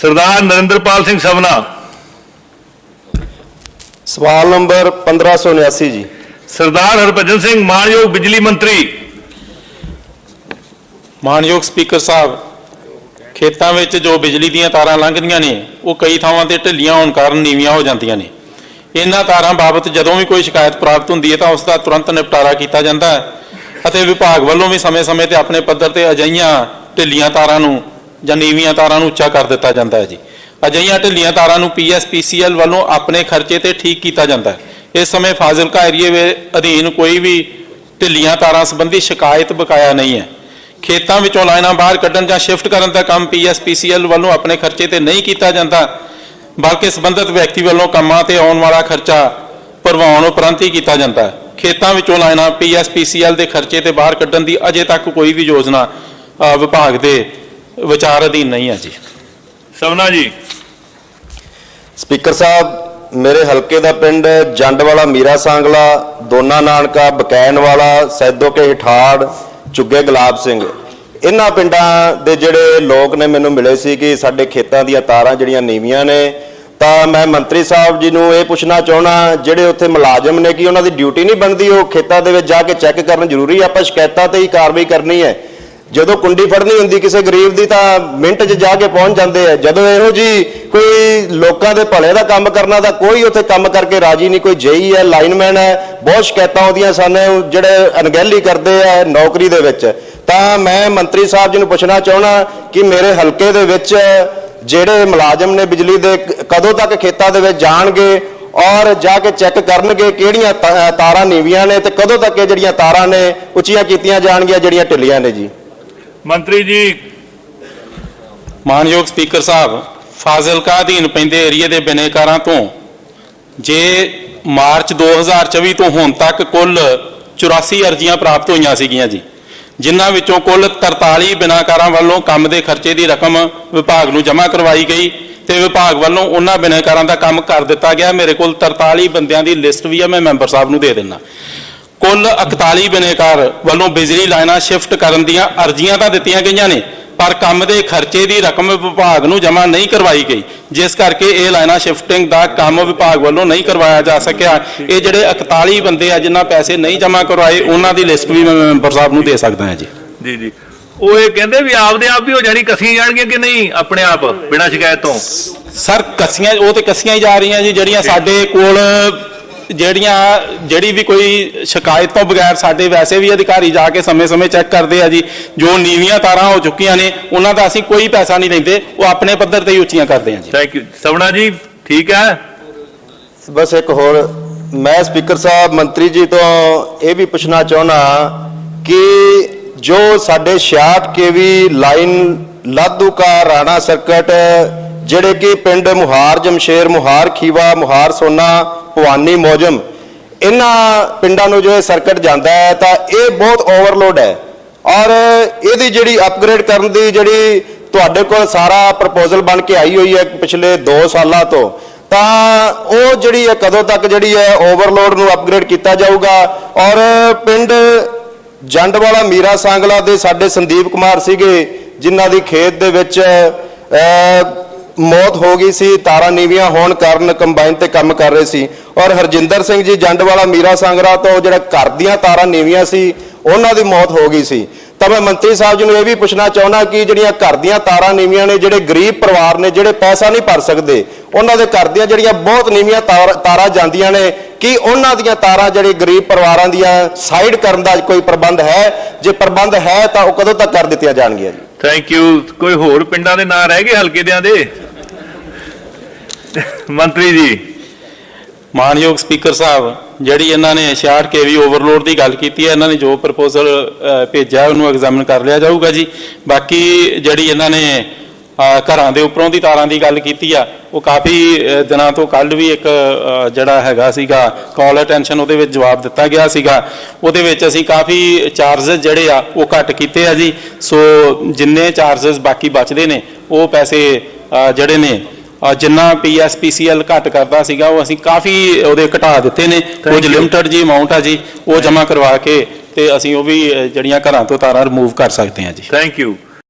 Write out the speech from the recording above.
ਸਰਦਾਰ ਨਰਿੰਦਰਪਾਲ ਸਿੰਘ ਸਵਨਾ ਸਵਾਲ ਨੰਬਰ 1579 ਜੀ। ਸਰਦਾਰ ਹਰਭਜਨ ਸਿੰਘ ਮਾਨਯੋਗ ਬਿਜਲੀ ਮੰਤਰੀ। ਮਾਨਯੋਗ ਸਪੀਕਰ ਸਾਹਿਬ ਖੇਤਾਂ ਵਿੱਚ ਜੋ ਬਿਜਲੀ ਦੀਆਂ ਤਾਰਾਂ ਲੰਘਦੀਆਂ ਨੇ ਉਹ ਕਈ ਥਾਵਾਂ ਤੇ ਢਿੱਲੀਆਂ ਹੋਣ ਕਾਰਨ ਨੀਵੀਆਂ ਹੋ ਜਾਂਦੀਆਂ ਨੇ। ਇਹਨਾਂ ਤਾਰਾਂ ਬਾਬਤ ਜਦੋਂ ਵੀ ਕੋਈ ਸ਼ਿਕਾਇਤ ਪ੍ਰਾਪਤ ਹੁੰਦੀ ਹੈ ਤਾਂ ਉਸ ਦਾ ਤੁਰੰਤ ਨਿਪਟਾਰਾ ਕੀਤਾ ਜਾਂਦਾ ਹੈ ਅਤੇ ਵਿਭਾਗ ਵੱਲੋਂ ਵੀ ਸਮੇਂ-ਸਮੇਂ ਤੇ ਆਪਣੇ ਪੱਧਰ ਤੇ ਅਜਈਆਂ ਢਿੱਲੀਆਂ ਤਾਰਾਂ ਨੂੰ ਜਾਂ ਨੀਵੀਆਂ ਤਾਰਾਂ ਨੂੰ ਉੱਚਾ ਕਰ ਦਿੱਤਾ ਜਾਂਦਾ ਹੈ ਜੀ। ਅਜਿਹੀਆਂ ਢਿੱਲੀਆਂ ਤਾਰਾਂ ਨੂੰ ਪੀਐਸਪੀਸੀਐਲ ਵੱਲੋਂ ਆਪਣੇ ਖਰਚੇ ਤੇ ਠੀਕ ਕੀਤਾ ਜਾਂਦਾ ਹੈ। ਇਸ ਸਮੇਂ ਫਾਜ਼ਿਲਕਾ ਏਰੀਏ ਦੇ ਅਧੀਨ ਕੋਈ ਵੀ ਢਿੱਲੀਆਂ ਤਾਰਾਂ ਸੰਬੰਧੀ ਸ਼ਿਕਾਇਤ ਬਕਾਇਆ ਨਹੀਂ ਹੈ। ਖੇਤਾਂ ਵਿੱਚੋਂ ਲਾਈਨਾਂ ਬਾਹਰ ਕੱਢਣ ਜਾਂ ਸ਼ਿਫਟ ਕਰਨ ਦਾ ਕੰਮ ਪੀਐਸਪੀਸੀਐਲ ਵੱਲੋਂ ਆਪਣੇ ਖਰਚੇ ਤੇ ਨਹੀਂ ਕੀਤਾ ਜਾਂਦਾ, ਬਲਕਿ ਸੰਬੰਧਿਤ ਵਿਅਕਤੀ ਵੱਲੋਂ ਕੰਮਾਂ ਤੇ ਆਉਣ ਵਾਲਾ ਖਰਚਾ ਭਰਵਾਉਣ ਉਪਰੰਤ ਹੀ ਕੀਤਾ ਜਾਂਦਾ ਹੈ। ਖੇਤਾਂ ਵਿੱਚੋਂ ਲਾਈਨਾਂ ਪੀਐਸਪੀਸੀਐਲ ਦੇ ਖਰਚੇ ਤੇ ਬਾਹਰ ਕੱਢਣ ਦੀ ਅਜੇ ਤੱਕ ਕੋਈ ਵੀ ਯੋਜਨਾ ਵਿਭਾਗ ਦੇ ਵਿਚਾਰ ਅਧੀਨ ਨਹੀਂ ਹੈ ਜੀ। ਸਵਨਾ ਜੀ। ਸਪੀਕਰ ਸਾਹਿਬ ਮੇਰੇ ਹਲਕੇ ਦਾ ਪਿੰਡ ਜੰਡ ਵਾਲਾ ਮੀਰਾ ਸਾਂਗਲਾ ਦੋਨਾ ਨਾਨਕਾ ਬਕੈਨ ਵਾਲਾ ਸੈਦੋ ਕੇ ਹਿਠਾੜ ਚੁੱਗੇ ਗੁਲਾਬ ਸਿੰਘ। ਇਹਨਾਂ ਪਿੰਡਾਂ ਦੇ ਜਿਹੜੇ ਲੋਕ ਨੇ ਮੈਨੂੰ ਮਿਲੇ ਸੀ ਕਿ ਸਾਡੇ ਖੇਤਾਂ ਦੀਆਂ ਤਾਰਾਂ ਜਿਹੜੀਆਂ ਨੀਵੀਆਂ ਨੇ ਤਾਂ ਮੈਂ ਮੰਤਰੀ ਸਾਹਿਬ ਜੀ ਨੂੰ ਇਹ ਪੁੱਛਣਾ ਚਾਹਣਾ ਜਿਹੜੇ ਉੱਥੇ ਮੁਲਾਜ਼ਮ ਨੇ ਕਿ ਉਹਨਾਂ ਦੀ ਡਿਊਟੀ ਨਹੀਂ ਬਣਦੀ ਉਹ ਖੇਤਾਂ ਦੇ ਵਿੱਚ ਜਾ ਕੇ ਚੈੱਕ ਕਰਨ? ਜ਼ਰੂਰੀ ਆਪਾਂ ਸ਼ਿਕਾਇਤਾਂ ਤੇ ਹੀ ਕਾਰਵਾਈ ਕਰਨੀ ਹੈ। ਜਦੋਂ ਕੁੰਡੀ ਫੜਨੀ ਹੁੰਦੀ ਕਿਸੇ ਗਰੀਬ ਦੀ ਤਾਂ ਮਿੰਟ 'ਚ ਜਾ ਕੇ ਪਹੁੰਚ ਜਾਂਦੇ ਆ। ਜਦੋਂ ਇਹੋ ਜੀ ਕੋਈ ਲੋਕਾਂ ਦੇ ਭਲੇ ਦਾ ਕੰਮ ਕਰਨਾ ਤਾਂ ਕੋਈ ਉੱਥੇ ਕੰਮ ਕਰਕੇ ਰਾਜੀ ਨਹੀਂ। ਕੋਈ ਜੇਈ ਹੈ, ਲਾਈਨਮੈਨ ਹੈ, ਬਹੁਤ ਸ਼ਿਕਾਇਤਾਂ ਆਉਂਦੀਆਂ ਸਨ ਜਿਹੜੇ ਅਣਗਹਿਲੀ ਕਰਦੇ ਆ ਨੌਕਰੀ ਦੇ ਵਿੱਚ। ਤਾਂ ਮੈਂ ਮੰਤਰੀ ਸਾਹਿਬ ਜੀ ਨੂੰ ਪੁੱਛਣਾ ਚਾਹਣਾ ਕਿ ਮੇਰੇ ਹਲਕੇ ਦੇ ਵਿੱਚ ਜਿਹੜੇ ਮੁਲਾਜ਼ਮ ਨੇ ਬਿਜਲੀ ਦੇ ਕਦੋਂ ਤੱਕ ਖੇਤਾਂ ਦੇ ਵਿੱਚ ਜਾਣਗੇ ਔਰ ਜਾ ਕੇ ਚੈੱਕ ਕਰਨਗੇ ਕਿਹੜੀਆਂ ਤਾ- ਤਾਰਾਂ ਨੀਵੀਆਂ ਨੇ ਤੇ ਕਦੋਂ ਤੱਕ ਇਹ ਜਿਹੜੀਆਂ ਤਾਰਾਂ ਨੇ ਉੱਚੀਆਂ ਕੀਤੀਆਂ ਜਾਣਗੀਆਂ ਜਿਹੜੀਆਂ ਢਿੱਲੀਆਂ ਨੇ ਜੀ? ਮੰਤਰੀ ਜੀ। ਮਾਨਯੋਗ ਸਪੀਕਰ ਸਾਹਿਬ ਫਾਜ਼ਿਲਕਾ ਅਧੀਨ ਪੈਂਦੇ ਏਰੀਏ ਦੇ ਬਿਨੇਕਾਰਾਂ ਤੋਂ, ਜੇ ਮਾਰਚ 2024 ਤੋਂ ਹੁਣ ਤੱਕ ਕੁੱਲ 84 ਅਰਜ਼ੀਆਂ ਪ੍ਰਾਪਤ ਹੋਈਆਂ ਸੀਗੀਆਂ ਜੀ, ਜਿਨ੍ਹਾਂ ਵਿੱਚੋਂ ਕੁੱਲ 43 ਬਿਨਾਕਾਰਾਂ ਵੱਲੋਂ ਕੰਮ ਦੇ ਖਰਚੇ ਦੀ ਰਕਮ ਵਿਭਾਗ ਨੂੰ ਜਮ੍ਹਾਂ ਕਰਵਾਈ ਗਈ ਤੇ ਵਿਭਾਗ ਵੱਲੋਂ ਉਹਨਾਂ ਬਿਨਾਕਾਰਾਂ ਦਾ ਕੰਮ ਕਰ ਦਿੱਤਾ ਗਿਆ। ਮੇਰੇ ਕੋਲ 43 ਬੰਦਿਆਂ ਦੀ ਲਿਸਟ ਵੀ ਹੈ ਮੈਂ ਮੈਂਬਰ ਸਾਹਿਬ ਨੂੰ ਦੇ ਦਿੰਦਾ। ਕੁੱਲ 41 ਬਿਨੇਕਾਰ ਵੱਲੋਂ ਬਿਜਲੀ ਲਾਈਨਾਂ ਸ਼ਿਫਟ ਕਰਨ ਦੀਆਂ ਅਰਜ਼ੀਆਂ ਤਾਂ ਦਿੱਤੀਆਂ ਗਈਆਂ ਨੇ ਪਰ ਕੰਮ ਦੇ ਖਰਚੇ ਦੀ ਰਕਮ ਵਿਭਾਗ ਨੂੰ ਜਮ੍ਹਾਂ ਨਹੀਂ ਕਰਵਾਈ ਗਈ ਜਿਸ ਕਰਕੇ ਇਹ ਲਾਈਨਾਂ ਸ਼ਿਫਟਿੰਗ ਦਾ ਕੰਮ ਵਿਭਾਗ ਵੱਲੋਂ ਨਹੀਂ ਕਰਵਾਇਆ ਜਾ ਸਕਿਆ। ਇਹ ਜਿਹੜੇ 41 ਬੰਦੇ ਆ ਜਿਨ੍ਹਾਂ ਪੈਸੇ ਨਹੀਂ ਜਮ੍ਹਾਂ ਕਰਵਾਏ ਉਹਨਾਂ ਦੀ ਲਿਸਟ ਵੀ ਮੈਂ ਮੈਂਬਰ ਸਾਹਿਬ ਨੂੰ ਦੇ ਸਕਦਾ ਹਾਂ ਜੀ। ਜੀ ਜੀ। ਉਹ ਇਹ ਕਹਿੰਦੇ ਵੀ ਆਪਦੇ ਆਪ ਵੀ ਹੋ ਜਾਣੀ ਕਸੀਆਂ ਜਾਣਗੀਆਂ ਕਿ ਨਹੀਂ ਆਪਣੇ ਆਪ ਬਿਨਾਂ ਸ਼ਿਕਾਇਤ ਤੋਂ? ਸਰ ਕੱਸੀਆਂ ਉਹ ਤੇ ਕੱਸੀਆਂ ਹੀ ਜਾ ਰਹੀਆਂ ਜੀ ਜਿਹੜੀਆਂ ਸਾਡੇ ਕੋਲ ਜਿਹੜੀਆਂ ਜਿਹੜੀ ਵੀ ਕੋਈ ਸ਼ਿਕਾਇਤ ਤੋਂ ਬਗੈਰ ਸਾਡੇ ਵੈਸੇ ਵੀ ਅਧਿਕਾਰੀ ਜਾ ਕੇ ਸਮੇਂ-ਸਮੇਂ ਚੈੱਕ ਕਰਦੇ ਆ ਜੀ ਜੋ ਨੀਵੀਆਂ ਤਾਰਾਂ ਹੋ ਚੁੱਕੀਆਂ ਨੇ ਉਹਨਾਂ ਦਾ ਅਸੀਂ ਕੋਈ ਪੈਸਾ ਨਹੀਂ ਲੈਂਦੇ ਉਹ ਆਪਣੇ ਪੱਧਰ ਤੇ ਹੀ ਉੱਚੀਆਂ ਕਰਦੇ ਆ ਜੀ। ਥੈਂਕ ਯੂ ਸਵਨਾ ਜੀ ਠੀਕ ਹੈ? ਬਸ ਇੱਕ ਹੋਰ ਮੈਂ ਸਪੀਕਰ ਸਾਹਿਬ ਮੰਤਰੀ ਜੀ ਤੋਂ ਇਹ ਵੀ ਪੁੱਛਣਾ ਚਾਹੁੰਦਾ ਕਿ ਜੋ ਸਾਡੇ 66 KV line Ladhuka Rana circuit ਜਿਹੜੇ ਕਿ ਪਿੰਡ ਮੁਹਾਰ, ਜਮਸ਼ੇਰ, ਮੁਹਾਰ, ਖੀਵਾ, ਮੁਹਾਰ, ਸੋਨਾ, ਭਵਾਨੀ, ਮੌਜਮ, ਇਹਨਾਂ ਪਿੰਡਾਂ ਨੂੰ ਜੋ ਇਹ ਸਰਕਟ ਜਾਂਦਾ ਹੈ, ਤਾਂ ਇਹ ਬਹੁਤ ਓਵਰਲੋਡ ਹੈ। ਔਰ ਇਹਦੀ ਜਿਹੜੀ ਅਪਗ੍ਰੇਡ ਕਰਨ ਦੀ ਜਿਹੜੀ ਤੁਹਾਡੇ ਕੋਲ ਸਾਰਾ ਪ੍ਰਪੋਜ਼ਲ ਬਣ ਕੇ ਆਈ ਹੋਈ ਹੈ ਪਿਛਲੇ 2 ਸਾਲਾਂ ਤੋਂ, ਤਾਂ ਉਹ ਜਿਹੜੀ ਹੈ ਕਦੋਂ ਤੱਕ ਜਿਹੜੀ ਹੈ ਓਵਰਲੋਡ ਨੂੰ ਅਪਗ੍ਰੇਡ ਕੀਤਾ ਜਾਊਗਾ? ਔਰ ਪਿੰਡ ਜੰਡ ਵਾਲਾ ਮੀਰਾ ਸਾਂਗਲਾ ਦੇ ਸਾਡੇ ਸੰਦੀਪ ਕੁਮਾਰ ਸੀਗੇ, ਜਿਨ੍ਹਾਂ ਦੀ ਖੇਤ ਦੇ ਵਿੱਚ ਮੌਤ ਹੋ ਗਈ ਸੀ, ਤਾਰਾਂ ਨੀਵੀਆਂ ਹੋਣ ਕਾਰਨ ਕੰਬਾਈਨ ਤੇ ਕੰਮ ਕਰ ਰਹੇ ਸੀ। ਔਰ ਹਰਜਿੰਦਰ ਸਿੰਘ ਜੀ ਜੰਡ ਵਾਲਾ ਮੀਰਾ ਸੰਗਰਾ ਤੋਂ ਜਿਹੜਾ ਘਰ ਦੀਆਂ ਤਾਰਾਂ ਨੀਵੀਆਂ ਸੀ, ਉਹਨਾਂ ਦੀ ਮੌਤ ਹੋ ਗਈ ਸੀ। ਤਾਂ ਮੈਂ ਮੰਤਰੀ ਸਾਹਿਬ ਜੀ ਨੂੰ ਇਹ ਵੀ ਪੁੱਛਣਾ ਚਾਹੁੰਦਾ ਕਿ ਜਿਹੜੀਆਂ ਘਰ ਦੀਆਂ ਤਾਰਾਂ ਨੀਵੀਆਂ ਨੇ, ਜਿਹੜੇ ਗਰੀਬ ਪਰਿਵਾਰ ਨੇ, ਜਿਹੜੇ ਪੈਸਾ ਨਹੀਂ ਭਰ ਸਕਦੇ, ਉਹਨਾਂ ਦੇ ਘਰ ਦੀਆਂ ਜਿਹੜੀਆਂ ਬਹੁਤ ਨੀਵੀਆਂ ਤਾਰ- ਤਾਰਾਂ ਜਾਂਦੀਆਂ ਨੇ, ਕਿ ਉਹਨਾਂ ਦੀਆਂ ਤਾਰਾਂ ਜਿਹੜੇ ਗਰੀਬ ਪਰਿਵਾਰਾਂ ਦੀਆਂ ਸਾਈਡ ਕਰਨ ਦਾ ਕੋਈ ਪ੍ਰਬੰਧ ਹੈ? ਜੇ ਪ੍ਰਬੰਧ ਹੈ ਤਾਂ ਉਹ ਕਦੋਂ ਤੱਕ ਕਰ ਦਿੱਤੀਆਂ ਜਾਣਗੀਆਂ ਜੀ? ਥੈਂਕ ਯੂ ਕੋਈ ਹੋਰ ਪਿੰਡਾਂ ਦੇ ਨਾਂ ਰਹਿ ਗਏ ਹਲਕੇ ਦਿਆਂ ਦੇ? ਮੰਤਰੀ ਜੀ ਮਾਨਯੋਗ ਸਪੀਕਰ ਸਾਹਿਬ, ਜਿਹੜੀ ਇਹਨਾਂ ਨੇ 66 ਕੇਵੀ ਓਵਰਲੋਡ ਦੀ ਗੱਲ ਕੀਤੀ ਹੈ, ਇਹਨਾਂ ਨੇ ਜੋ ਪ੍ਰਪੋਜ਼ਲ ਭੇਜਿਆ, ਉਹਨੂੰ ਐਗਜ਼ਾਮਿਨ ਕਰ ਲਿਆ ਜਾਊਗਾ ਜੀ। ਬਾਕੀ ਜਿਹੜੀ ਇਹਨਾਂ ਨੇ ਘਰਾਂ ਦੇ ਉੱਪਰੋਂ ਦੀ ਤਾਰਾਂ ਦੀ ਗੱਲ ਕੀਤੀ ਆ, ਉਹ ਕਾਫੀ ਦਿਨਾਂ ਤੋਂ ਕੱਲ ਵੀ ਇੱਕ ਜਿਹੜਾ ਹੈਗਾ ਸੀਗਾ ਕਾਲ ਅਟੈਂਸ਼ਨ ਉਹਦੇ ਵਿੱਚ ਜਵਾਬ ਦਿੱਤਾ ਗਿਆ ਸੀਗਾ। ਉਹਦੇ ਵਿੱਚ ਅਸੀਂ ਕਾਫੀ ਚਾਰजेस ਜਿਹੜੇ ਆ, ਉਹ ਘੱਟ ਕੀਤੇ ਆ ਜੀ। ਸੋ ਜਿੰਨੇ ਚਾਰजेस ਬਾਕੀ ਬਚਦੇ ਨੇ, ਉਹ ਪੈਸੇ ਜਿਹੜੇ ਨੇ ਜਿੰਨਾ ਪੀਐਸਪੀਸੀਐਲ ਘੱਟ ਕਰਦਾ ਸੀਗਾ ਉਹ ਅਸੀਂ ਕਾਫੀ ਉਹਦੇ ਘਟਾ ਦਿੱਤੇ ਨੇ। ਕੁਝ. ਲਿਮਟਡ ਜੀ ਅਮਾਉਂਟ ਆ ਜੀ ਉਹ ਜਮ੍ਹਾਂ ਕਰਵਾ ਕੇ ਤੇ ਅਸੀਂ ਉਹ ਵੀ ਜਿਹੜੀਆਂ ਘਰਾਂ ਤੋਂ ਤਾਰਾਂ ਰਿਮੂਵ ਕਰ ਸਕਦੇ ਹਾਂ ਜੀ। Thank you